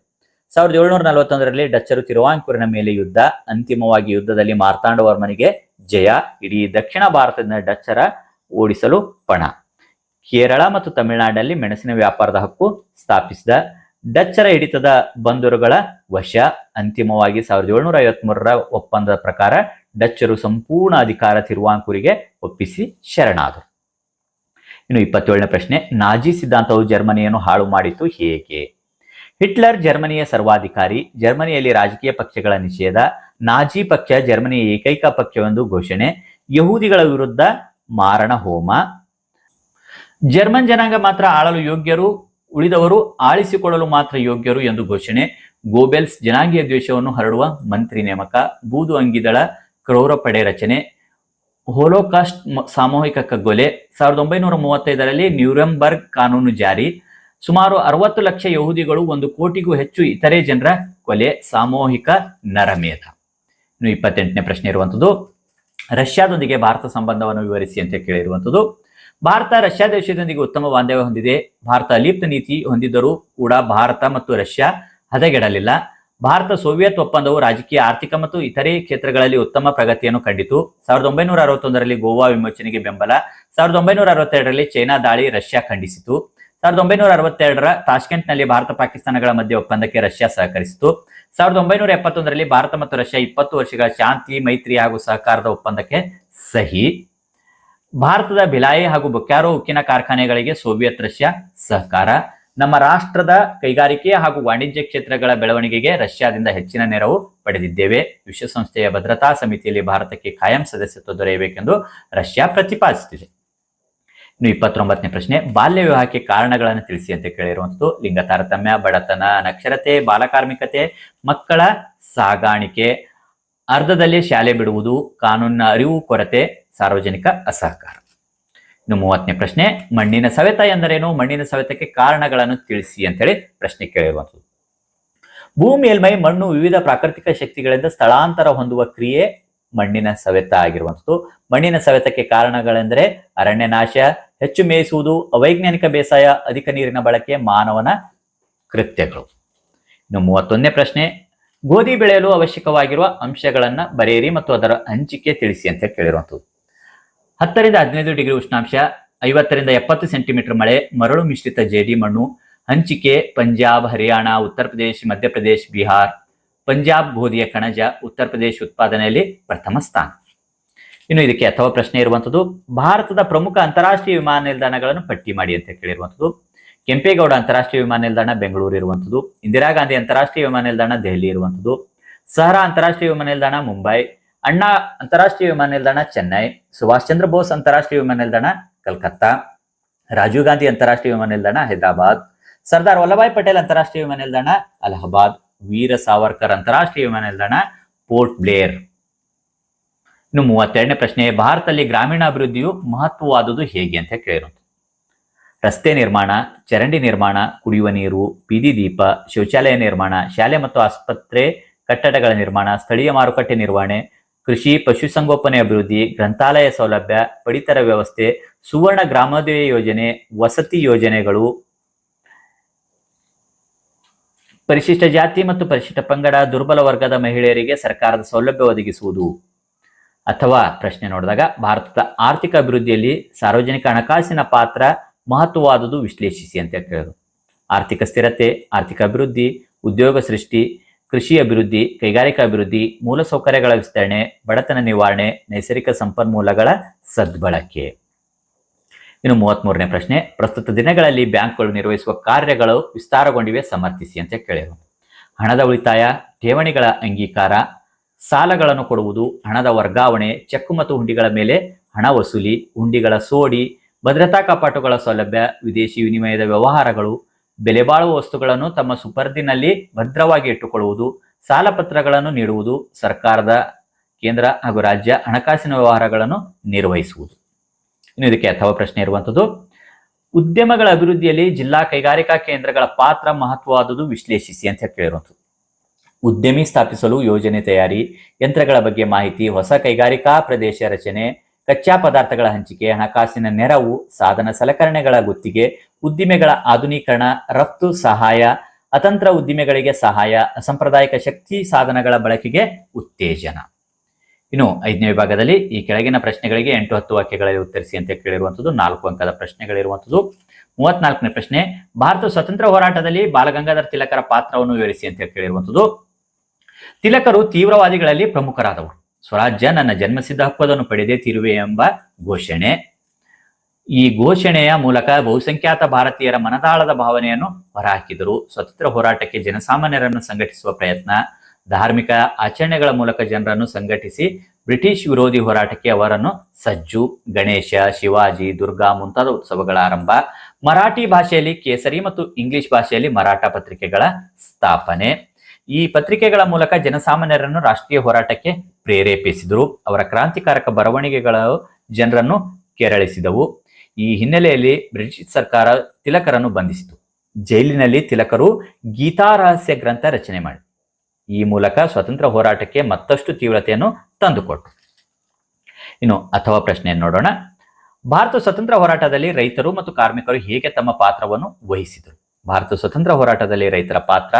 S1: ಸಾವಿರದ ಏಳುನೂರ ನಲವತ್ತೊಂದರಲ್ಲಿ ಡಚ್ಚರು ತಿರುವಾಂಕೂರಿನ ಮೇಲೆ ಯುದ್ಧ. ಅಂತಿಮವಾಗಿ ಯುದ್ಧದಲ್ಲಿ ಮಾರ್ತಾಂಡವರ್ಮನಿಗೆ ಜಯ. ಇಡೀ ದಕ್ಷಿಣ ಭಾರತದಿಂದ ಡಚ್ಚರ ಓಡಿಸಲು ಪಣ. ಕೇರಳ ಮತ್ತು ತಮಿಳುನಾಡಿನಲ್ಲಿ ಮೆಣಸಿನ ವ್ಯಾಪಾರದ ಹಕ್ಕು ಸ್ಥಾಪಿಸಿದ ಡಚ್ಚರ ಹಿಡಿತದ ಬಂದರುಗಳ ವಶ. ಅಂತಿಮವಾಗಿ ಸಾವಿರದ ಏಳುನೂರ ಐವತ್ಮೂರರ ಒಪ್ಪಂದದ ಪ್ರಕಾರ ಡಚ್ಚರು ಸಂಪೂರ್ಣ ಅಧಿಕಾರ ತಿರುವಾಂಕೂರಿಗೆ ಒಪ್ಪಿಸಿ ಶರಣಾದರು. ಇನ್ನು ಇಪ್ಪತ್ತೇಳನೇ ಪ್ರಶ್ನೆ, ನಾಜಿ ಸಿದ್ಧಾಂತವು ಜರ್ಮನಿಯನ್ನು ಹಾಳು ಮಾಡಿತು ಹೇಗೆ? ಹಿಟ್ಲರ್ ಜರ್ಮನಿಯ ಸರ್ವಾಧಿಕಾರಿ, ಜರ್ಮನಿಯಲ್ಲಿ ರಾಜಕೀಯ ಪಕ್ಷಗಳ ನಿಷೇಧ, ನಾಜಿ ಪಕ್ಷ ಜರ್ಮನಿಯ ಏಕೈಕ ಪಕ್ಷವೆಂದು ಘೋಷಣೆ, ಯಹೂದಿಗಳ ವಿರುದ್ಧ ಮಾರಣ ಹೋಮ. ಜರ್ಮನ್ ಜನಾಂಗ ಮಾತ್ರ ಆಳಲು ಯೋಗ್ಯರು, ಉಳಿದವರು ಆಳಿಸಿಕೊಳ್ಳಲು ಮಾತ್ರ ಯೋಗ್ಯರು ಎಂದು ಘೋಷಣೆ. ಗೋಬೆಲ್ಸ್ ಜನಾಂಗೀಯ ದ್ವೇಷವನ್ನು ಹರಡುವ ಮಂತ್ರಿ ನೇಮಕ, ಬೂದು ಅಂಗಿದಳ ಕ್ರೌರ ಪಡೆ ರಚನೆ, ಹೋಲೋಕಾಸ್ಟ್ ಸಾಮೂಹಿಕ ಕಗ್ಗೊಲೆ, ಸಾವಿರದ ಒಂಬೈನೂರ ಮೂವತ್ತೈದರಲ್ಲಿ ನ್ಯೂರಂಬರ್ಗ್ ಕಾನೂನು ಜಾರಿ, ಸುಮಾರು ಅರವತ್ತು ಲಕ್ಷ ಯಹೂದಿಗಳು ಒಂದು ಕೋಟಿಗೂ ಹೆಚ್ಚು ಇತರೆ ಜನರ ಕೊಲೆ, ಸಾಮೂಹಿಕ ನರಮೇಧ. ಇನ್ನು ಇಪ್ಪತ್ತೆಂಟನೇ ಪ್ರಶ್ನೆ ಇರುವಂಥದ್ದು, ರಷ್ಯಾದೊಂದಿಗೆ ಭಾರತ ಸಂಬಂಧವನ್ನು ವಿವರಿಸಿ ಅಂತ ಕೇಳಿರುವಂಥದ್ದು, ಭಾರತ ರಷ್ಯಾ ದೇಶದೊಂದಿಗೆ ಉತ್ತಮ ಬಾಂಧವ್ಯ ಹೊಂದಿದೆ. ಭಾರತ ಅಲಿಪ್ತ ನೀತಿ ಹೊಂದಿದ್ದರೂ ಕೂಡ ಭಾರತ ಮತ್ತು ರಷ್ಯಾ ಹದಗೆಡಲಿಲ್ಲ. ಭಾರತ ಸೋವಿಯತ್ ಒಪ್ಪಂದವು ರಾಜಕೀಯ, ಆರ್ಥಿಕ ಮತ್ತು ಇತರೆ ಕ್ಷೇತ್ರಗಳಲ್ಲಿ ಉತ್ತಮ ಪ್ರಗತಿಯನ್ನು ಕಂಡಿತು. ಸಾವಿರದ ಒಂಬೈನೂರ ಅರವತ್ತೊಂದರಲ್ಲಿ ಗೋವಾ ವಿಮೋಚನೆಗೆ ಬೆಂಬಲ. ಸಾವಿರದ ಒಂಬೈನೂರ ಅರವತ್ತೆರಡರಲ್ಲಿ ಚೈನಾ ದಾಳಿ ರಷ್ಯಾ ಖಂಡಿಸಿತು. ಸಾವಿರದ ಒಂಬೈನೂರ ಅರವತ್ತೆರಡರ ತಾಷ್ಕೆಂಟ್ನಲ್ಲಿ ಭಾರತ ಪಾಕಿಸ್ತಾನಗಳ ಮಧ್ಯೆ ಒಪ್ಪಂದಕ್ಕೆ ರಷ್ಯಾ ಸಹಕರಿಸಿತು. ಸಾವಿರದ ಒಂಬೈನೂರ ಎಪ್ಪತ್ತೊಂದರಲ್ಲಿ ಭಾರತ ಮತ್ತು ರಷ್ಯಾ ಇಪ್ಪತ್ತು ವರ್ಷಗಳ ಶಾಂತಿ, ಮೈತ್ರಿ ಹಾಗೂ ಸಹಕಾರದ ಒಪ್ಪಂದಕ್ಕೆ ಸಹಿ. ಭಾರತದ ಭಿಲಾಯಿ ಹಾಗೂ ಬೊಕ್ಯಾರೋ ಉಕ್ಕಿನ ಕಾರ್ಖಾನೆಗಳಿಗೆ ಸೋವಿಯತ್, ರಷ್ಯಾ ಸಹಕಾರ. ನಮ್ಮ ರಾಷ್ಟ್ರದ ಕೈಗಾರಿಕೆ ಹಾಗೂ ವಾಣಿಜ್ಯ ಕ್ಷೇತ್ರಗಳ ಬೆಳವಣಿಗೆಗೆ ರಷ್ಯಾದಿಂದ ಹೆಚ್ಚಿನ ನೆರವು ಪಡೆದಿದ್ದೇವೆ. ವಿಶ್ವಸಂಸ್ಥೆಯ ಭದ್ರತಾ ಸಮಿತಿಯಲ್ಲಿ ಭಾರತಕ್ಕೆ ಕಾಯಂ ಸದಸ್ಯತ್ವ ದೊರೆಯಬೇಕೆಂದು ರಷ್ಯಾ ಪ್ರತಿಪಾದಿಸುತ್ತಿದೆ. ಇನ್ನು ಇಪ್ಪತ್ತೊಂಬತ್ತನೇ ಪ್ರಶ್ನೆ, ಬಾಲ್ಯ ವಿವಾಹಕ್ಕೆ ಕಾರಣಗಳನ್ನು ತಿಳಿಸಿ ಅಂತ ಕೇಳಿರುವಂಥದ್ದು, ಲಿಂಗ ತಾರತಮ್ಯ, ಬಡತನ, ಅನಕ್ಷರತೆ ಬಾಲಕಾರ್ಮಿಕತೆ ಮಕ್ಕಳ ಸಾಗಾಣಿಕೆ, ಅರ್ಧದಲ್ಲಿ ಶಾಲೆ ಬಿಡುವುದು, ಕಾನೂನಿನ ಅರಿವು, ಕೊರತೆ, ಸಾರ್ವಜನಿಕ ಅಸಹಕಾರ. ಇನ್ನು ಮೂವತ್ತನೇ ಪ್ರಶ್ನೆ, ಮಣ್ಣಿನ ಸವೆತ ಎಂದರೇನು? ಮಣ್ಣಿನ ಸವೆತಕ್ಕೆ ಕಾರಣಗಳನ್ನು ತಿಳಿಸಿ ಅಂತೇಳಿ ಪ್ರಶ್ನೆ ಕೇಳಿರುವಂಥದ್ದು. ಭೂ ಮೇಲ್ಮೈ, ಮಣ್ಣು ವಿವಿಧ ಪ್ರಾಕೃತಿಕ ಶಕ್ತಿಗಳಿಂದ ಸ್ಥಳಾಂತರ ಹೊಂದುವ ಕ್ರಿಯೆ ಮಣ್ಣಿನ ಸವೆತ ಆಗಿರುವಂಥದ್ದು. ಮಣ್ಣಿನ ಸವೆತಕ್ಕೆ ಕಾರಣಗಳೆಂದರೆ ಅರಣ್ಯನಾಶ, ಹೆಚ್ಚು ಮೇಯಿಸುವುದು, ಅವೈಜ್ಞಾನಿಕ ಬೇಸಾಯ, ಅಧಿಕ ನೀರಿನ ಬಳಕೆ, ಮಾನವನ ಕೃತ್ಯಗಳು. ಇನ್ನು ಮೂವತ್ತೊಂದನೇ ಪ್ರಶ್ನೆ, ಗೋಧಿ ಬೆಳೆಯಲು ಅವಶ್ಯಕವಾಗಿರುವ ಅಂಶಗಳನ್ನು ಬರೆಯಿರಿ ಮತ್ತು ಅದರ ಹಂಚಿಕೆ ತಿಳಿಸಿ ಅಂತ ಕೇಳಿರುವಂಥದ್ದು. ಹತ್ತರಿಂದ ಹದಿನೈದು ಡಿಗ್ರಿ ಉಷ್ಣಾಂಶ, ಐವತ್ತರಿಂದ ಎಪ್ಪತ್ತು ಸೆಂಟಿಮೀಟರ್ ಮಳೆ, ಮರಳು ಮಿಶ್ರಿತ ಜೇಡಿ ಮಣ್ಣು, ಹಂಚಿಕೆ, ಪಂಜಾಬ್, ಹರಿಯಾಣ, ಉತ್ತರ ಪ್ರದೇಶ ಮಧ್ಯಪ್ರದೇಶ ಬಿಹಾರ್. ಪಂಜಾಬ್ ಗೋಧಿಯ ಕಣಜ, ಉತ್ತರ ಪ್ರದೇಶ ಉತ್ಪಾದನೆಯಲ್ಲಿ ಪ್ರಥಮ ಸ್ಥಾನ. ಇನ್ನು ಇದಕ್ಕೆ ಅಥವಾ ಪ್ರಶ್ನೆ ಇರುವಂಥದ್ದು, ಭಾರತದ ಪ್ರಮುಖ ಅಂತಾರಾಷ್ಟ್ರೀಯ ವಿಮಾನ ನಿಲ್ದಾಣಗಳನ್ನು ಪಟ್ಟಿ ಮಾಡಿ ಅಂತ ಕೇಳಿರುವಂಥದ್ದು. ಕೆಂಪೇಗೌಡ ಅಂತಾರಾಷ್ಟ್ರೀಯ ವಿಮಾನ ನಿಲ್ದಾಣ ಬೆಂಗಳೂರು ಇರುವಂಥದ್ದು. ಇಂದಿರಾ ಗಾಂಧಿ ಅಂತಾರಾಷ್ಟ್ರೀಯ ವಿಮಾನ ನಿಲ್ದಾಣ ದೆಹಲಿ ಇರುವಂಥದ್ದು. ಸಹರಾ ಅಂತಾರಾಷ್ಟ್ರೀಯ ವಿಮಾನ ನಿಲ್ದಾಣ ಮುಂಬೈ. ಅಣ್ಣಾ ಅಂತಾರಾಷ್ಟ್ರೀಯ ವಿಮಾನ ನಿಲ್ದಾಣ ಚೆನ್ನೈ, ಸುಭಾಷ್ ಚಂದ್ರ ಬೋಸ್ ಅಂತಾರಾಷ್ಟ್ರೀಯ ವಿಮಾನ ನಿಲ್ದಾಣ ಕಲ್ಕತ್ತಾ, ರಾಜೀವ್ ಗಾಂಧಿ ಅಂತಾರಾಷ್ಟ್ರೀಯ ವಿಮಾನ ನಿಲ್ದಾಣ ಹೈದರಾಬಾದ್, ಸರ್ದಾರ್ ವಲ್ಲಭಾಯ್ ಪಟೇಲ್ ಅಂತಾರಾಷ್ಟ್ರೀಯ ವಿಮಾನ ನಿಲ್ದಾಣ ಅಲಹಾಬಾದ್, ವೀರ ಸಾವರ್ಕರ್ ಅಂತಾರಾಷ್ಟ್ರೀಯ ವಿಮಾನ ನಿಲ್ದಾಣ ಪೋರ್ಟ್ ಬ್ಲೇರ್. ಇನ್ನು ಮೂವತ್ತೆರಡನೇ ಪ್ರಶ್ನೆ, ಭಾರತದಲ್ಲಿ ಗ್ರಾಮೀಣಾಭಿವೃದ್ಧಿಯು ಮಹತ್ವವಾದುದು ಹೇಗೆ ಅಂತ ಕೇಳಿರೋದು. ರಸ್ತೆ ನಿರ್ಮಾಣ, ಚರಂಡಿ ನಿರ್ಮಾಣ, ಕುಡಿಯುವ ನೀರು, ಬೀದಿ ದೀಪ, ಶೌಚಾಲಯ ನಿರ್ಮಾಣ, ಶಾಲೆ ಮತ್ತು ಆಸ್ಪತ್ರೆ ಕಟ್ಟಡಗಳ ನಿರ್ಮಾಣ, ಸ್ಥಳೀಯ ಮಾರುಕಟ್ಟೆ ನಿರ್ವಹಣೆ ಕೃಷಿ, ಪಶುಸಂಗೋಪನೆ ಅಭಿವೃದ್ಧಿ, ಗ್ರಂಥಾಲಯ ಸೌಲಭ್ಯ, ಪಡಿತರ ವ್ಯವಸ್ಥೆ, ಸುವರ್ಣ ಗ್ರಾಮೋದಯ ಯೋಜನೆ, ವಸತಿ ಯೋಜನೆಗಳು, ಪರಿಶಿಷ್ಟ ಜಾತಿ ಮತ್ತು ಪರಿಶಿಷ್ಟ ಪಂಗಡ, ದುರ್ಬಲ ವರ್ಗದ ಮಹಿಳೆಯರಿಗೆ ಸರ್ಕಾರದ ಸೌಲಭ್ಯ ಒದಗಿಸುವುದು. ಅಥವಾ ಪ್ರಶ್ನೆ ನೋಡಿದಾಗ, ಭಾರತದ ಆರ್ಥಿಕ ಅಭಿವೃದ್ಧಿಯಲ್ಲಿ ಸಾರ್ವಜನಿಕ ಹಣಕಾಸಿನ ಪಾತ್ರ ಮಹತ್ವವಾದುದು ವಿಶ್ಲೇಷಿಸಿ ಅಂತ ಕೇಳೋದು. ಆರ್ಥಿಕ ಸ್ಥಿರತೆ, ಆರ್ಥಿಕ ಅಭಿವೃದ್ಧಿ, ಉದ್ಯೋಗ ಸೃಷ್ಟಿ ಕೃಷಿ ಅಭಿವೃದ್ಧಿ, ಕೈಗಾರಿಕಾ ಅಭಿವೃದ್ಧಿ ಮೂಲಸೌಕರ್ಯಗಳ ವಿಸ್ತರಣೆ, ಬಡತನ ನಿವಾರಣೆ, ನೈಸರ್ಗಿಕ ಸಂಪನ್ಮೂಲಗಳ ಸದ್ಬಳಕೆ. ಇನ್ನು ಮೂವತ್ಮೂರನೇ ಪ್ರಶ್ನೆ, ಪ್ರಸ್ತುತ ದಿನಗಳಲ್ಲಿ ಬ್ಯಾಂಕ್ಗಳು ನಿರ್ವಹಿಸುವ ಕಾರ್ಯಗಳು ವಿಸ್ತಾರಗೊಂಡಿವೆ, ಸಮರ್ಥಿಸಿ ಅಂತ ಕೇಳಿದರು. ಹಣದ ಉಳಿತಾಯ, ಠೇವಣಿಗಳ ಅಂಗೀಕಾರ, ಸಾಲಗಳನ್ನು ಕೊಡುವುದು, ಹಣದ ವರ್ಗಾವಣೆ ಚೆಕ್ ಮತ್ತು ಹುಂಡಿಗಳ ಮೇಲೆ ಹಣ ವಸೂಲಿ, ಹುಂಡಿಗಳ ಸೋಡಿ, ಭದ್ರತಾ ಕಪಾಟುಗಳ ಸೌಲಭ್ಯ, ವಿದೇಶಿ ವಿನಿಮಯದ ವ್ಯವಹಾರಗಳು ಬೆಲೆ ಬಾಳುವ ವಸ್ತುಗಳನ್ನು ತಮ್ಮ ಸುಪರ್ದಿನಲ್ಲಿ ಭದ್ರವಾಗಿ ಇಟ್ಟುಕೊಳ್ಳುವುದು, ಸಾಲ ಪತ್ರಗಳನ್ನು ನೀಡುವುದು, ಸರ್ಕಾರದ, ಕೇಂದ್ರ ಹಾಗೂ ರಾಜ್ಯ ಹಣಕಾಸಿನ ವ್ಯವಹಾರಗಳನ್ನು ನಿರ್ವಹಿಸುವುದು. ಇನ್ನು ಇದಕ್ಕೆ ಅಥವಾ ಪ್ರಶ್ನೆ ಇರುವಂಥದ್ದು ಉದ್ಯಮಗಳ ಅಭಿವೃದ್ಧಿಯಲ್ಲಿ ಜಿಲ್ಲಾ ಕೈಗಾರಿಕಾ ಕೇಂದ್ರಗಳ ಪಾತ್ರ ಮಹತ್ವವಾದುದು ವಿಶ್ಲೇಷಿಸಿ ಅಂತ ಕೇಳಿರುವಂಥದ್ದು ಉದ್ಯಮಿ ಸ್ಥಾಪಿಸಲು ಯೋಜನೆ ತಯಾರಿ, ಯಂತ್ರಗಳ ಬಗ್ಗೆ ಮಾಹಿತಿ, ಹೊಸ ಕೈಗಾರಿಕಾ ಪ್ರದೇಶ ರಚನೆ ಕಚ್ಚಾ ಪದಾರ್ಥಗಳ ಹಂಚಿಕೆ, ಹಣಕಾಸಿನ ನೆರವು, ಸಾಧನ ಸಲಕರಣೆಗಳ ಗುತ್ತಿಗೆ, ಉದ್ದಿಮೆಗಳ ಆಧುನೀಕರಣ, ರಫ್ತು ಸಹಾಯ, ಅತಂತ್ರ ಉದ್ದಿಮೆಗಳಿಗೆ ಸಹಾಯ ಅಸಾಂಪ್ರದಾಯಿಕ ಶಕ್ತಿ ಸಾಧನಗಳ ಬಳಕೆಗೆ ಉತ್ತೇಜನ. ಇನ್ನು ಐದನೇ ವಿಭಾಗದಲ್ಲಿ ಈ ಕೆಳಗಿನ ಪ್ರಶ್ನೆಗಳಿಗೆ ಎಂಟು ಹತ್ತು ವಾಕ್ಯಗಳಲ್ಲಿ ಉತ್ತರಿಸಿ ಅಂತ ಕೇಳಿರುವಂಥದ್ದು, ನಾಲ್ಕು ಅಂಕದ ಪ್ರಶ್ನೆಗಳಿರುವಂಥದ್ದು. ಮೂವತ್ನಾಲ್ಕನೇ ಪ್ರಶ್ನೆ, ಭಾರತ ಸ್ವತಂತ್ರ ಹೋರಾಟದಲ್ಲಿ ಬಾಲಗಂಗಾಧರ ತಿಲಕರ ಪಾತ್ರವನ್ನು ವಿವರಿಸಿ ಅಂತ ಕೇಳಿರುವಂಥದ್ದು. ತಿಲಕರು ತೀವ್ರವಾದಿಗಳಲ್ಲಿ ಪ್ರಮುಖರಾದವರು. ಸ್ವರಾಜ್ಯ ನನ್ನ ಜನ್ಮಸಿದ್ಧ ಹಕ್ಕುವನ್ನು ಪಡೆದೇ ತಿರುವೆ ಎಂಬ ಘೋಷಣೆ. ಈ ಘೋಷಣೆಯ ಮೂಲಕ ಬಹುಸಂಖ್ಯಾತ ಭಾರತೀಯರ ಮನದಾಳದ ಭಾವನೆಯನ್ನು ಹೊರಹಾಕಿದರು. ಸ್ವತಂತ್ರ ಹೋರಾಟಕ್ಕೆ ಜನಸಾಮಾನ್ಯರನ್ನು ಸಂಘಟಿಸುವ ಪ್ರಯತ್ನ, ಧಾರ್ಮಿಕ ಆಚರಣೆಗಳ ಮೂಲಕ ಜನರನ್ನು ಸಂಘಟಿಸಿ ಬ್ರಿಟಿಷ್ ವಿರೋಧಿ ಹೋರಾಟಕ್ಕೆ ಅವರನ್ನು ಸಜ್ಜು, ಗಣೇಶ, ಶಿವಾಜಿ, ದುರ್ಗಾ ಮುಂತಾದ ಉತ್ಸವಗಳ ಆರಂಭ. ಮರಾಠಿ ಭಾಷೆಯಲ್ಲಿ ಕೇಸರಿ ಮತ್ತು ಇಂಗ್ಲಿಷ್ ಭಾಷೆಯಲ್ಲಿ ಮರಾಠ ಪತ್ರಿಕೆಗಳ ಸ್ಥಾಪನೆ. ಈ ಪತ್ರಿಕೆಗಳ ಮೂಲಕ ಜನಸಾಮಾನ್ಯರನ್ನು ರಾಷ್ಟ್ರೀಯ ಹೋರಾಟಕ್ಕೆ ಪ್ರೇರೇಪಿಸಿದರು. ಅವರ ಕ್ರಾಂತಿಕಾರಕ ಬರವಣಿಗೆಗಳು ಜನರನ್ನು ಕೆರಳಿಸಿದವು. ಈ ಹಿನ್ನೆಲೆಯಲ್ಲಿ ಬ್ರಿಟಿಷ್ ಸರ್ಕಾರ ತಿಲಕರನ್ನು ಬಂಧಿಸಿತು. ಜೈಲಿನಲ್ಲಿ ತಿಲಕರು ಗೀತಾ ರಹಸ್ಯ ಗ್ರಂಥ ರಚನೆ ಮಾಡಿ, ಈ ಮೂಲಕ ಸ್ವತಂತ್ರ ಹೋರಾಟಕ್ಕೆ ಮತ್ತಷ್ಟು ತೀವ್ರತೆಯನ್ನು ತಂದುಕೊಟ್ಟರು ಇನ್ನು ಅಥವಾ ಪ್ರಶ್ನೆಯನ್ನು ನೋಡೋಣ. ಭಾರತ ಸ್ವತಂತ್ರ ಹೋರಾಟದಲ್ಲಿ ರೈತರು ಮತ್ತು ಕಾರ್ಮಿಕರು ಹೇಗೆ ತಮ್ಮ ಪಾತ್ರವನ್ನು ವಹಿಸಿದರು? ಭಾರತ ಸ್ವತಂತ್ರ ಹೋರಾಟದಲ್ಲಿ ರೈತರ ಪಾತ್ರ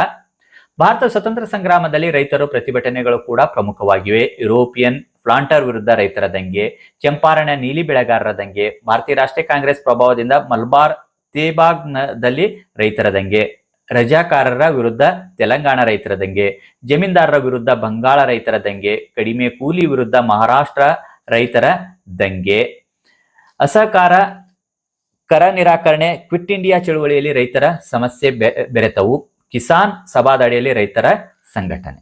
S1: ಭಾರತ ಸ್ವತಂತ್ರ ಸಂಗ್ರಾಮದಲ್ಲಿ ರೈತರು ಪ್ರತಿಭಟನೆಗಳು ಕೂಡ ಪ್ರಮುಖವಾಗಿವೆ. ಯುರೋಪಿಯನ್ ಪ್ಲಾಂಟರ್ ವಿರುದ್ಧ ರೈತರ ದಂಗೆ, ಚಂಪಾರಣ ನೀಲಿ ಬೆಳೆಗಾರರ ದಂಗೆ, ಭಾರತೀಯ ರಾಷ್ಟ್ರೀಯ ಕಾಂಗ್ರೆಸ್ ಪ್ರಭಾವದಿಂದ ಮಲ್ಬಾರ್ ತೇಬಾಗ್ನಲ್ಲಿ ರೈತರ ದಂಗೆ, ರಜಾಕಾರರ ವಿರುದ್ಧ ತೆಲಂಗಾಣ ರೈತರ ದಂಗೆ, ಜಮೀನ್ದಾರರ ವಿರುದ್ಧ ಬಂಗಾಳ ರೈತರ ದಂಗೆ, ಕಡಿಮೆ ಕೂಲಿ ವಿರುದ್ಧ ಮಹಾರಾಷ್ಟ್ರ ರೈತರ ದಂಗೆ. ಅಸಹಕಾರ, ಕರ ನಿರಾಕರಣೆ, ಕ್ವಿಟ್ ಇಂಡಿಯಾ ಚಳುವಳಿಯಲ್ಲಿ ರೈತರ ಸಮಸ್ಯೆ ಬೆರೆತವು. ಕಿಸಾನ್ ಸಭಾದಡಿಯಲ್ಲಿ ರೈತರ ಸಂಘಟನೆ.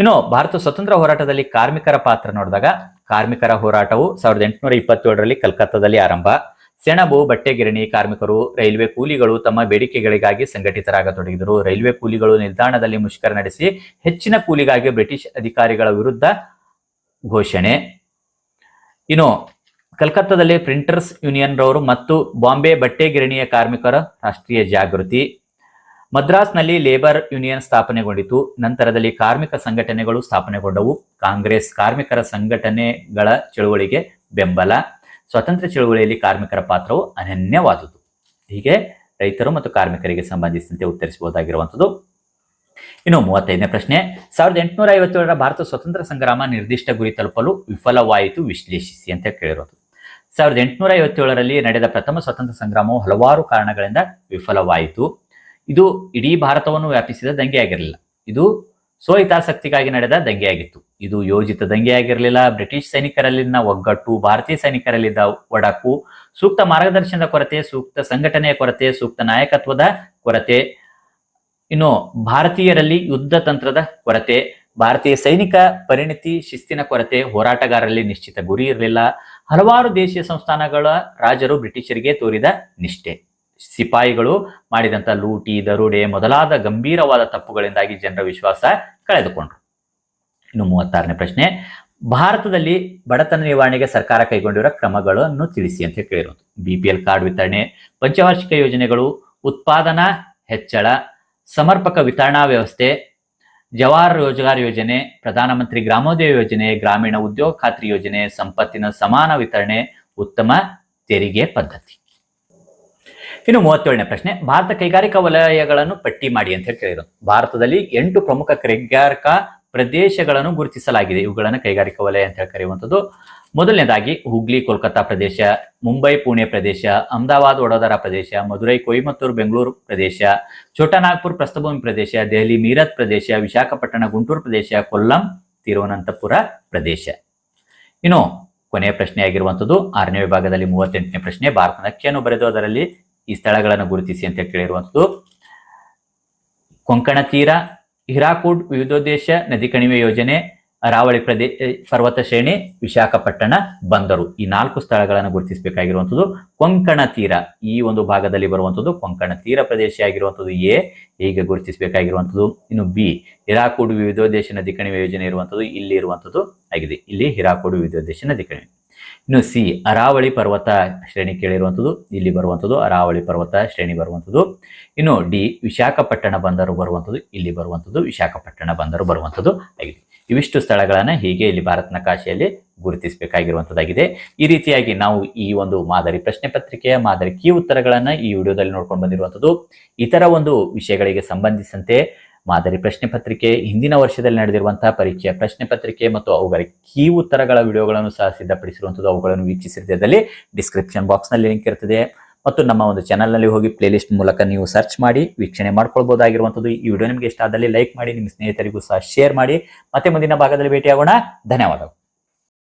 S1: ಇನ್ನು ಭಾರತ ಸ್ವತಂತ್ರ ಹೋರಾಟದಲ್ಲಿ ಕಾರ್ಮಿಕರ ಪಾತ್ರ ನೋಡಿದಾಗ ಕಾರ್ಮಿಕರ ಹೋರಾಟವು ಸಾವಿರದ ಎಂಟುನೂರ ಇಪ್ಪತ್ತೇಳರಲ್ಲಿ ಕಲ್ಕತ್ತಾದಲ್ಲಿ ಆರಂಭ. ಸೆಣಬು ಬಟ್ಟೆ ಗಿರಣಿ ಕಾರ್ಮಿಕರು, ರೈಲ್ವೆ ಕೂಲಿಗಳು ತಮ್ಮ ಬೇಡಿಕೆಗಳಿಗಾಗಿ ಸಂಘಟಿತರಾಗತೊಡಗಿದರು. ರೈಲ್ವೆ ಕೂಲಿಗಳು ನಿಲ್ದಾಣದಲ್ಲಿ ಮುಷ್ಕರ ನಡೆಸಿ ಹೆಚ್ಚಿನ ಕೂಲಿಗಾಗಿ ಬ್ರಿಟಿಷ್ ಅಧಿಕಾರಿಗಳ ವಿರುದ್ಧ ಘೋಷಣೆ. ಇನ್ನು ಕಲ್ಕತ್ತಾದಲ್ಲಿ ಪ್ರಿಂಟರ್ಸ್ ಯೂನಿಯನ್ ರವರು ಮತ್ತು ಬಾಂಬೆ ಬಟ್ಟೆ ಗಿರಣಿಯ ಕಾರ್ಮಿಕರ ರಾಷ್ಟ್ರೀಯ ಜಾಗೃತಿ. ಮದ್ರಾಸ್ನಲ್ಲಿ ಲೇಬರ್ ಯೂನಿಯನ್ ಸ್ಥಾಪನೆಗೊಂಡಿತು. ನಂತರದಲ್ಲಿ ಕಾರ್ಮಿಕ ಸಂಘಟನೆಗಳು ಸ್ಥಾಪನೆಗೊಂಡವು. ಕಾಂಗ್ರೆಸ್ ಕಾರ್ಮಿಕರ ಸಂಘಟನೆಗಳ ಚಳುವಳಿಗೆ ಬೆಂಬಲ ಸ್ವತಂತ್ರ ಚಳುವಳಿಯಲ್ಲಿ ಕಾರ್ಮಿಕರ ಪಾತ್ರವು ಅನನ್ಯವಾದುದು. ಹೀಗೆ ರೈತರು ಮತ್ತು ಕಾರ್ಮಿಕರಿಗೆ ಸಂಬಂಧಿಸಿದಂತೆ ಉತ್ತರಿಸಬಹುದಾಗಿರುವಂಥದ್ದು. ಇನ್ನು ಮೂವತ್ತೈದನೇ ಪ್ರಶ್ನೆ, ಸಾವಿರದ ಎಂಟುನೂರ ಐವತ್ತೇಳರ ಭಾರತ ಸ್ವತಂತ್ರ ಸಂಗ್ರಾಮ ನಿರ್ದಿಷ್ಟ ಗುರಿ ತಲುಪಲು ವಿಫಲವಾಯಿತು ವಿಶ್ಲೇಷಿಸಿ ಅಂತ ಕೇಳಿರೋದು. ಸಾವಿರದ ಎಂಟುನೂರ ಐವತ್ತೇಳರಲ್ಲಿ ನಡೆದ ಪ್ರಥಮ ಸ್ವತಂತ್ರ ಸಂಗ್ರಾಮವು ಹಲವಾರು ಕಾರಣಗಳಿಂದ ವಿಫಲವಾಯಿತು. ಇದು ಇಡೀ ಭಾರತವನ್ನು ವ್ಯಾಪಿಸಿದ ದಂಗೆಯಾಗಿರಲಿಲ್ಲ ಇದು ಸ್ವಹಿತಾಸಕ್ತಿಗಾಗಿ ನಡೆದ ದಂಗೆಯಾಗಿತ್ತು ಇದು ಯೋಜಿತ ದಂಗೆಯಾಗಿರಲಿಲ್ಲ ಬ್ರಿಟಿಷ್ ಸೈನಿಕರಲ್ಲಿನ ಒಗ್ಗಟ್ಟು, ಭಾರತೀಯ ಸೈನಿಕರಲ್ಲಿದ್ದ ಒಡಕು, ಸೂಕ್ತ ಮಾರ್ಗದರ್ಶನದ ಕೊರತೆ, ಸೂಕ್ತ ಸಂಘಟನೆಯ ಕೊರತೆ, ಸೂಕ್ತ ನಾಯಕತ್ವದ ಕೊರತೆ, ಇನ್ನು ಭಾರತೀಯರಲ್ಲಿ ಯುದ್ಧ ತಂತ್ರದ ಕೊರತೆ, ಭಾರತೀಯ ಸೈನಿಕ ಪರಿಣಿತಿ ಶಿಸ್ತಿನ ಕೊರತೆ, ಹೋರಾಟಗಾರರಲ್ಲಿ ನಿಶ್ಚಿತ ಗುರಿ ಇರಲಿಲ್ಲ. ಹಲವಾರು ದೇಶೀಯ ಸಂಸ್ಥಾನಗಳ ರಾಜರು ಬ್ರಿಟಿಷರಿಗೆ ತೋರಿದ ನಿಷ್ಠೆ. ಸಿಪಾಯಿಗಳು ಮಾಡಿದಂತ ಲೂಟಿ, ದರೋಡೆ ಮೊದಲಾದ ಗಂಭೀರವಾದ ತಪ್ಪುಗಳಿಂದಾಗಿ ಜನರ ವಿಶ್ವಾಸ ಕಳೆದುಕೊಂಡ್ರು. ಇನ್ನು ಮೂವತ್ತಾರನೇ ಪ್ರಶ್ನೆ, ಭಾರತದಲ್ಲಿ ಬಡತನ ನಿವಾರಣೆಗೆ ಸರ್ಕಾರ ಕೈಗೊಂಡಿರುವ ಕ್ರಮಗಳನ್ನು ತಿಳಿಸಿ ಅಂತ ಕೇಳಿರೋದು. ಬಿ ಪಿ ಎಲ್ ಕಾರ್ಡ್ ವಿತರಣೆ, ಪಂಚವಾರ್ಷಿಕ ಯೋಜನೆಗಳು, ಉತ್ಪಾದನಾ ಹೆಚ್ಚಳ, ಸಮರ್ಪಕ ವಿತರಣಾ ವ್ಯವಸ್ಥೆ, ಜವಾಹರ್ ರೋಜ್ಗಾರ್ ಯೋಜನೆ, ಪ್ರಧಾನಮಂತ್ರಿ ಗ್ರಾಮೋದಯ ಯೋಜನೆ, ಗ್ರಾಮೀಣ ಉದ್ಯೋಗ ಖಾತ್ರಿ ಯೋಜನೆ, ಸಂಪತ್ತಿನ ಸಮಾನ ವಿತರಣೆ, ಉತ್ತಮ ತೆರಿಗೆ ಪದ್ಧತಿ. ಇನ್ನು ಮೂವತ್ತೇಳನೇ ಪ್ರಶ್ನೆ, ಭಾರತ ಕೈಗಾರಿಕಾ ವಲಯಗಳನ್ನು ಪಟ್ಟಿ ಮಾಡಿ ಅಂತ ಹೇಳಿ ಕೇಳಿದ್ರು. ಭಾರತದಲ್ಲಿ ಎಂಟು ಪ್ರಮುಖ ಕೈಗಾರಿಕಾ ಪ್ರದೇಶಗಳನ್ನು ಗುರುತಿಸಲಾಗಿದೆ. ಇವುಗಳನ್ನು ಕೈಗಾರಿಕಾ ವಲಯ ಅಂತ ಹೇಳಿ ಕರೆಯುವಂಥದ್ದು. ಮೊದಲನೇದಾಗಿ, ಹುಗ್ಲಿ ಕೋಲ್ಕತ್ತಾ ಪ್ರದೇಶ, ಮುಂಬೈ, ಪುಣೆ ಪ್ರದೇಶ, ಅಹಮದಾಬಾದ್, ವಡೋದರ ಪ್ರದೇಶ, ಮಧುರೈ, ಕೊಯಮತ್ತೂರು, ಬೆಂಗಳೂರು ಪ್ರದೇಶ, ಛೋಟಾನಾಗ್ಪುರ್, ಪ್ರಸ್ಥಭೂಮಿ ಪ್ರದೇಶ, ದೆಹಲಿ, ಮೀರತ್ ಪ್ರದೇಶ, ವಿಶಾಖಪಟ್ಟಣ, ಗುಂಟೂರು ಪ್ರದೇಶ, ಕೊಲ್ಲಂ, ತಿರುವನಂತಪುರ ಪ್ರದೇಶ. ಇನ್ನು ಕೊನೆಯ ಪ್ರಶ್ನೆ ಆಗಿರುವಂಥದ್ದು ಆರನೇ ವಿಭಾಗದಲ್ಲಿ ಮೂವತ್ತೆಂಟನೇ ಪ್ರಶ್ನೆ ಭಾರತ ನಕ್ಷೆಯನ್ನು ಬರೆದು ಅದರಲ್ಲಿ ಈ ಸ್ಥಳಗಳನ್ನು ಗುರುತಿಸಿ ಅಂತ ಕೇಳಿರುವಂಥದ್ದು. ಕೊಂಕಣ ತೀರ, ಹಿರಾಕೂಡ್ ವಿವಿಧೋದ್ದೇಶ ನದಿ ಕಣಿವೆ ಯೋಜನೆ ಅರಾವಳಿ ಪ್ರದೇಶ ಪರ್ವತ ಶ್ರೇಣಿ, ವಿಶಾಖಪಟ್ಟಣ ಬಂದರು. ಈ ನಾಲ್ಕು ಸ್ಥಳಗಳನ್ನು ಗುರುತಿಸಬೇಕಾಗಿರುವಂಥದ್ದು ಕೊಂಕಣ ತೀರ. ಈ ಒಂದು ಭಾಗದಲ್ಲಿ ಬರುವಂಥದ್ದು ಕೊಂಕಣ ತೀರ ಪ್ರದೇಶ ಆಗಿರುವಂಥದ್ದು ಎ, ಹೀಗೆ ಗುರುತಿಸಬೇಕಾಗಿರುವಂಥದ್ದು ಇನ್ನು ಬಿ. ಹಿರಾಕೂಡು ವಿವಿಧೋದ್ದೇಶ ನದಿ ಕಣಿವೆ ಯೋಜನೆ ಇರುವಂಥದ್ದು ಇಲ್ಲಿ ಇರುವಂಥದ್ದು ಆಗಿದೆ. ಇಲ್ಲಿ ಹಿರಾಕೂಡು ವಿವಿಧೋದ್ದೇಶ ನದಿ ಕಣಿವೆ. ಇನ್ನು ಸಿ ಅರಾವಳಿ ಪರ್ವತ ಶ್ರೇಣಿ ಕೇಳಿರುವಂಥದ್ದು, ಇಲ್ಲಿ ಬರುವಂಥದ್ದು ಅರಾವಳಿ ಪರ್ವತ ಶ್ರೇಣಿ ಬರುವಂಥದ್ದು. ಇನ್ನು ಡಿ ವಿಶಾಖಪಟ್ಟಣ ಬಂದರು ಬರುವಂಥದ್ದು, ಇಲ್ಲಿ ಬರುವಂಥದ್ದು ವಿಶಾಖಪಟ್ಟಣ ಬಂದರು ಬರುವಂಥದ್ದು ಆಗಿದೆ. ಇವಿಷ್ಟು ಸ್ಥಳಗಳನ್ನು ಹೀಗೆ ಇಲ್ಲಿ ಭಾರತ ನಕಾಶೆಯಲ್ಲಿ ಗುರುತಿಸಬೇಕಾಗಿರುವಂಥದ್ದಾಗಿದೆ. ಈ ರೀತಿಯಾಗಿ ನಾವು ಈ ಒಂದು ಮಾದರಿ ಪ್ರಶ್ನೆ ಪತ್ರಿಕೆಯ ಮಾದರಿ ಕೀ ಉತ್ತರಗಳನ್ನು ಈ ವಿಡಿಯೋದಲ್ಲಿ ನೋಡ್ಕೊಂಡು ಬಂದಿರುವಂಥದ್ದು. ಇತರ ಒಂದು ವಿಷಯಗಳಿಗೆ ಸಂಬಂಧಿಸಿದಂತೆ ಮಾದರಿ ಪ್ರಶ್ನೆ ಪತ್ರಿಕೆ, ಹಿಂದಿನ ವರ್ಷದಲ್ಲಿ ನಡೆದಿರುವಂತಹ ಪರೀಕ್ಷೆಯ ಪ್ರಶ್ನೆ ಪತ್ರಿಕೆ ಮತ್ತು ಅವುಗಳ ಕೀ ಉತ್ತರಗಳ ವಿಡಿಯೋಗಳನ್ನು ಸಹ ಸಿದ್ಧಪಡಿಸಿರುವಂಥದ್ದು ಅವುಗಳನ್ನು ವೀಕ್ಷಿಸಿದಲ್ಲಿ ಡಿಸ್ಕ್ರಿಪ್ಷನ್ ಬಾಕ್ಸ್ನಲ್ಲಿ ಲಿಂಕ್ ಇರ್ತದೆ. ಮತ್ತು ನಮ್ಮ ಒಂದು ಚಾನಲ್ನಲ್ಲಿ ಹೋಗಿ ಪ್ಲೇಲಿಸ್ಟ್ ಮೂಲಕ ನೀವು ಸರ್ಚ್ ಮಾಡಿ, ವೀಕ್ಷಣೆ ಮಾಡ್ಕೊಳ್ಬೋದಾಗಿರುವಂಥದ್ದು. ಈ ವಿಡಿಯೋ ನಿಮಗೆ ಇಷ್ಟ ಆದಲ್ಲಿ ಲೈಕ್ ಮಾಡಿ, ನಿಮ್ಮ ಸ್ನೇಹಿತರಿಗೂ ಸಹ ಶೇರ್ ಮಾಡಿ. ಮತ್ತೆ ಮುಂದಿನ ಭಾಗದಲ್ಲಿ ಭೇಟಿಯಾಗೋಣ. ಧನ್ಯವಾದಗಳು.